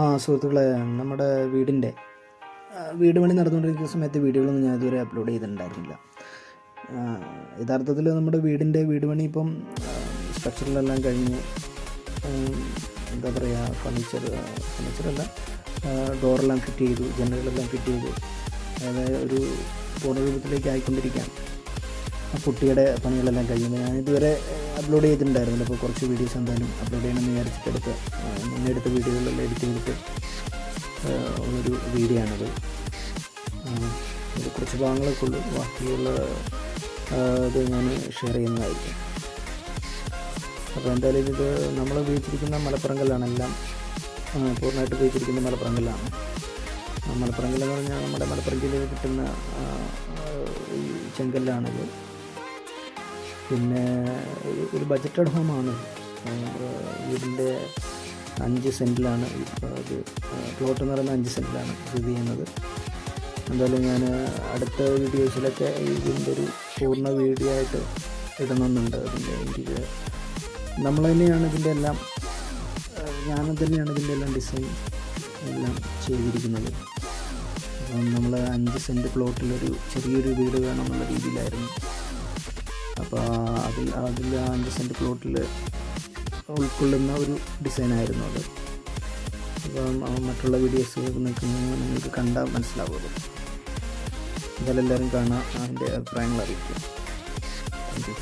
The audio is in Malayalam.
ആ സുഹൃത്തുക്കളെ നമ്മുടെ വീടിന്റെ വീട് പണി നടന്നുകൊണ്ടിരിക്കുന്ന സമയത്ത് വീഡിയോകളൊന്നും ഞാൻ ഇതുവരെ അപ്ലോഡ് ചെയ്തിട്ടുണ്ടായിരുന്നില്ല. യഥാർത്ഥത്തിൽ നമ്മുടെ വീടിന്റെ വീട് പണി ഇപ്പം സ്ട്രക്ചറിലെല്ലാം കഴിഞ്ഞ് എന്താ പറയുക ഫർണിച്ചർ ഫർണിച്ചറല്ല ഡോറെല്ലാം ഫിറ്റ് ചെയ്തു ജനലുകളെല്ലാം ഫിറ്റ് ചെയ്തു അതായത് ഒരു പൂർണരൂപത്തിലേക്ക് ആയിക്കൊണ്ടിരിക്കുകയാണ്. ആ കുട്ടിയുടെ പണികളെല്ലാം കഴിയുമ്പോൾ ഞാൻ ഇതുവരെ അപ്ലോഡ് ചെയ്തിട്ടുണ്ടായിരുന്നില്ല. അപ്പോൾ കുറച്ച് വീഡിയോസ് എന്തായാലും അപ്ലോഡ് ചെയ്യണമെന്ന് വിചാരിച്ചിട്ട് എടുത്ത് മുന്നേ എഡിറ്റ് ചെയ്തിട്ട് ഒരു വീഡിയോ ആണത്. കുറച്ച് ഭാഗങ്ങളൊക്കെ ഉള്ളൂ. ബാക്കിയുള്ള ഇത് ഞാൻ ഷെയർ ചെയ്യുന്നതായിരിക്കും. അപ്പോൾ എന്തായാലും ഇത് നമ്മൾ ഉപയോഗിച്ചിരിക്കുന്ന മലപ്പുറങ്കല്ലാണ് എല്ലാം പൂർണമായിട്ട് ഉപയോഗിച്ചിരിക്കുന്ന മലപ്പുറങ്കല്ലാണ് ആ, മലപ്പുറങ്കല്ലെന്ന് പറഞ്ഞാൽ നമ്മുടെ മലപ്പുറം ജില്ലയിൽ കിട്ടുന്ന ചെങ്കല്ലാണിത് പിന്നെ ഒരു ബജറ്റഡ് ഹോമാണ് വീടിന്റെ അഞ്ച് സെന്റിലാണ് അത് പ്ലോട്ട് എന്ന് പറയുന്നത് അഞ്ച് സെന്റിലാണ് സ്ഥിതി ചെയ്യുന്നത്. എന്തായാലും ഞാൻ അടുത്ത വീഡിയോസിലൊക്കെ ഇതിന്റെ ഒരു പൂർണ വീഡിയോ ആയിട്ട് ഇടണമെന്നുണ്ട് അതിന്റെ എനിക്ക്. നമ്മൾ തന്നെയാണ് ഇതിന്റെ എല്ലാം ഞാൻ തന്നെയാണ് ഇതിന്റെ എല്ലാം ഡിസൈൻ എല്ലാം ചെയ്തിരിക്കുന്നത്. അപ്പം നമ്മൾ അഞ്ച് സെന്റ് പ്ലോട്ടിലൊരു ചെറിയൊരു വീട് വേണമെന്നുള്ള രീതിയിലായിരുന്നു. അപ്പോൾ അതിൽ അതിൽ അഞ്ച് സെന്റ് പ്ലോട്ടിൽ ഉൾക്കൊള്ളുന്ന ഒരു ഡിസൈനായിരുന്നു അത്. അപ്പം മറ്റുള്ള വീഡിയോസ് നിൽക്കുന്നത് നിങ്ങൾക്ക് കണ്ടാൽ മനസ്സിലാവുള്ളൂ. എന്തായാലും എല്ലാവരും കാണാം അതിന്റെ അഭിപ്രായങ്ങൾ അറിയിക്കുക. Thank you